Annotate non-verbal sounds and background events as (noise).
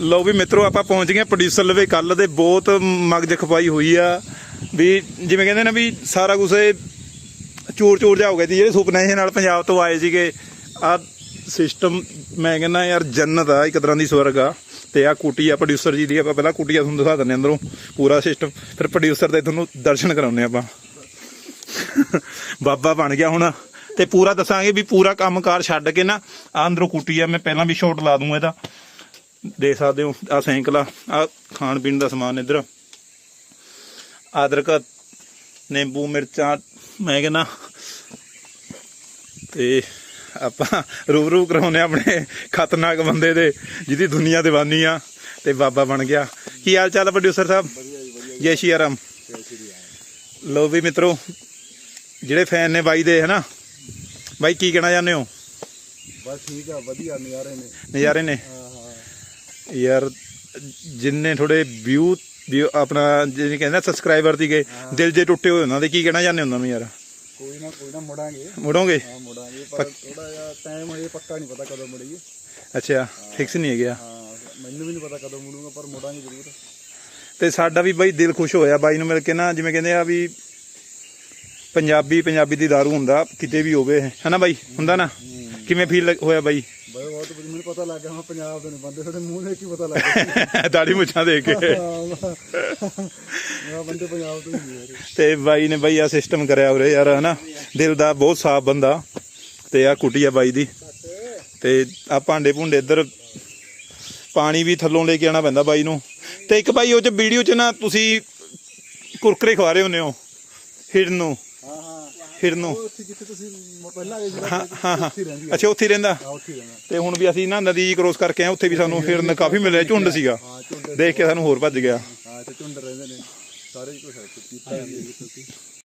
ਲਓ ਵੀ ਮਿੱਤਰੋ, ਆਪਾਂ ਪਹੁੰਚ ਗਏ ਪ੍ਰੋਡਿਊਸਰ ਲਵੇ ਕੱਲ ਦੇ, ਬਹੁਤ ਮਗਜ ਖਪਾਈ ਹੋਈ ਆ। ਵੀ ਜਿਵੇਂ ਕਹਿੰਦੇ ਨੇ ਵੀ ਸਾਰਾ ਕੁਝ ਇਹ ਚੂਰ ਚੂਰ ਜਾ ਹੋ ਗਿਆ ਸੀ, ਜਿਹੜੇ ਸੁਪਨੇ ਨਾਲ ਪੰਜਾਬ ਤੋਂ ਆਏ ਸੀਗੇ। ਆ ਸਿਸਟਮ ਮੈਂ ਕਹਿੰਦਾ ਯਾਰ ਜੰਨਤ ਆ, ਇੱਕ ਤਰ੍ਹਾਂ ਦੀ ਸਵਰਗ ਆ। ਤੇ ਆ ਕੁਟੀ ਆ ਪ੍ਰੋਡਿਊਸਰ ਜੀ ਦੀ, ਆਪਾਂ ਪਹਿਲਾਂ ਕੁਟੀਆ ਤੁਹਾਨੂੰ ਦਿਖਾ ਦਿੰਦੇ ਹਾਂ ਅੰਦਰੋਂ, ਪੂਰਾ ਸਿਸਟਮ ਫਿਰ ਪ੍ਰੋਡਿਊਸਰ ਦੇ ਤੁਹਾਨੂੰ ਦਰਸ਼ਨ ਕਰਾਉਂਦੇ ਆਪਾਂ। ਬਾਬਾ ਬਣ ਗਿਆ ਹੁਣ। ਤੇ ਪੂਰਾ ਦੱਸਾਂਗੇ ਵੀ ਪੂਰਾ ਕੰਮਕਾਰ ਛੱਡ ਕੇ ਨਾ ਆ ਅੰਦਰੋਂ ਕੁਟੀ ਆ, ਮੈਂ ਪਹਿਲਾਂ ਵੀ ਸ਼ਾਟ ਲਾ ਦੂੰਗਾ ਇਹਦਾ। ਦੇਖ ਸਕਦੇ ਹੋ। ਆ ਸਾਈਕਲ ਆ ਖਾਣ ਪੀਣ ਦਾ ਸਮਾਨ ਇੱਧਰ। ਅਦਰਕ ਨਿੰਬੂ ਮਿਰਚਾਂ ਮੈਂ ਕਹਿੰਦਾ ਤੇ ਆਪਾਂ ਰੂਬਰੂ ਕਰਾਉਨੇ ਆਪਣੇ ਖਤਰਨਾਕ ਬੰਦੇ ਦੇ ਜਿਹਦੀ ਦੁਨੀਆ ਦੀਵਾਨੀ ਆ ਤੇ ਬਾਬਾ ਬਣ ਗਿਆ। ਕੀ ਹਾਲ ਚਾਲ ਪ੍ਰੋਡਿਊਸਰ ਸਾਹਿਬ? ਜੈ ਸ਼੍ਰੀ ਰਾਮ। ਲੋ ਵੀ ਮਿੱਤਰੋ ਜਿਹੜੇ ਫੈਨ ਨੇ ਬਾਈ ਦੇ ਹਨਾ? ਬਾਈ ਕੀ ਕਹਿਣਾ ਚਾਹੁੰਦੇ ਹੋ? ਬਸ ਠੀਕ ਆ ਵਧੀਆ ਨਜ਼ਾਰੇ ਨੇ। ਨਜ਼ਾਰੇ ਨੇ? ਯਾਰ ਜਿੰਨੇ ਥੋੜੇ ਵਿਊ ਆਪਣਾ ਜਿਹਨੇ ਕਹਿੰਦਾ ਸਬਸਕ੍ਰਾਈਬਰ ਸੀਗੇ ਦਿਲ ਜੇ ਟੁੱਟੇ ਹੋਏ ਉਹਨਾਂ ਦੇ ਕੀ ਕਹਿਣਾ ਚਾਹੁੰਦੇ ਉਹਨਾਂ ਨੂੰ ਯਾਰ? ਕੋਈ ਨਾ ਕੋਈ ਨਾ ਮੁੜਾਂਗੇ। ਮੁੜੋਗੇ? ਹਾਂ ਮੁੜਾਂਗੇ ਪਰ ਥੋੜਾ ਜਿਹਾ ਟਾਈਮ ਹਜੇ ਪੱਕਾ ਨਹੀਂ ਪਤਾ ਕਦੋਂ ਮੁੜੀਏ। ਅੱਛਾ ਫਿਕਸ ਨਹੀਂ ਹੈਗਾ ਹਾਂ ਮੈਨੂੰ ਵੀ ਨਹੀਂ ਪਤਾ ਕਦੋਂ ਮੁੜੂੰਗਾ ਪਰ ਮੁੜਾਂਗੇ ਜ਼ਰੂਰ। ਤੇ ਸਾਡਾ ਵੀ ਬਾਈ ਦਿਲ ਖੁਸ਼ ਹੋਇਆ ਬਾਈ ਨੂੰ ਮਿਲ ਕੇ ਨਾ ਜਿਵੇਂ ਕਹਿੰਦੇ ਆ ਵੀ ਪੰਜਾਬੀ ਪੰਜਾਬੀ ਦੀ ਦਾਰੂ ਹੁੰਦਾ ਕਿਤੇ ਵੀ ਹੋਵੇ ਹਨਾ ਬਾਈ? ਹੁੰਦਾ ਨਾ? ਕਿਵੇਂ ਫੀਲ ਹੋਇਆ ਬਾਈ? ਬਈ ਬਹੁਤ ਵਧੀਆ, ਮੈਨੂੰ ਪਤਾ ਲੱਗ ਗਿਆ ਮੈਂ ਪੰਜਾਬ ਦੇ ਨੇ ਬੰਦੇ ਤੁਹਾਡੇ ਮੂੰਹ ਦੇਖ ਕੇ ਪਤਾ ਲੱਗ ਗਿਆ। (laughs) ਦਾੜੀ ਮੁੱਛਾਂ ਦੇਖ ਕੇ। ਮੇਰਾ ਬੰਦੇ ਪੰਜਾਬ ਤੋਂ ਹੀ ਨੇ ਯਾਰ। ਤੇ ਬਾਈ ਨੇ ਬਾਈ ਆ ਸਿਸਟਮ ਕਰਿਆ ਉਰੇ ਯਾਰ ਹਨਾ? ਦਿਲ ਦਾ ਬਹੁਤ ਸਾਫ਼ ਬੰਦਾ। ਤੇ ਆ ਕੁਟੀ ਆ ਬਾਈ ਦੀ। ਤੇ ਆ ਭਾਂਡੇ ਭੁੰਡੇ ਇੱਧਰ ਪਾਣੀ ਵੀ ਥੱਲੋਂ ਲੈ ਕੇ ਆਣਾ ਪੈਂਦਾ ਬਾਈ ਨੂੰ। ਤੇ ਇੱਕ ਬਾਈ ਉਹ ਚ ਵੀਡੀਓ ਚ ਨਾ ਤੁਸੀਂ ਕੁਰਕਰੇ ਖਵਾ ਰਹੇ ਹੁੰਦੇ ਹੋ ਹਿਰਨ ਨੂੰ। ਹਾਂ ਹਾਂ ਹਿਰਨ ਨੂੰ। ਉਹ ਉੱਥੇ ਜਿੱਥੇ ਤੁਸੀਂ ਮ- ਪਹਿਲਾਂ ਆਏ ਸੀ ਹਾਂ ਹਾਂ ਹਾਂ। ਉੱਥੇ ਹੀ ਰਹਿੰਦੀ ਆ। ਅੱਛਾ ਉੱਥੇ ਹੀ ਰਹਿੰਦਾ? ਹਾਂ, ਉੱਥੇ ਹੀ ਰਹਿੰਦਾ। ਤੇ ਹੁਣ ਵੀ ਅਸੀਂ ਨਾ ਨਦੀ ਕ੍ਰੋਸ ਕਰਕੇ ਆਏ ਉੱਥੇ ਵੀ ਸਾਨੂੰ ਹਿਰਨ ਕਾਫੀ ਮਿਲਿਆ ਝੁੰਡ ਸੀਗਾ। ਹਾਂ ਝੁੰਡ ਦੇਖ ਕੇ ਸਾਨੂੰ ਹੋਰ ਭੱਜ ਗਿਆ। ਹਾਂ ਤੇ ਝੁੰਡ ਰਹਿੰਦੇ ਨੇ। ਸਾਰੇ ਕੁਝ ਹੈ ਕੀਤਾ ਤੁਸੀਂ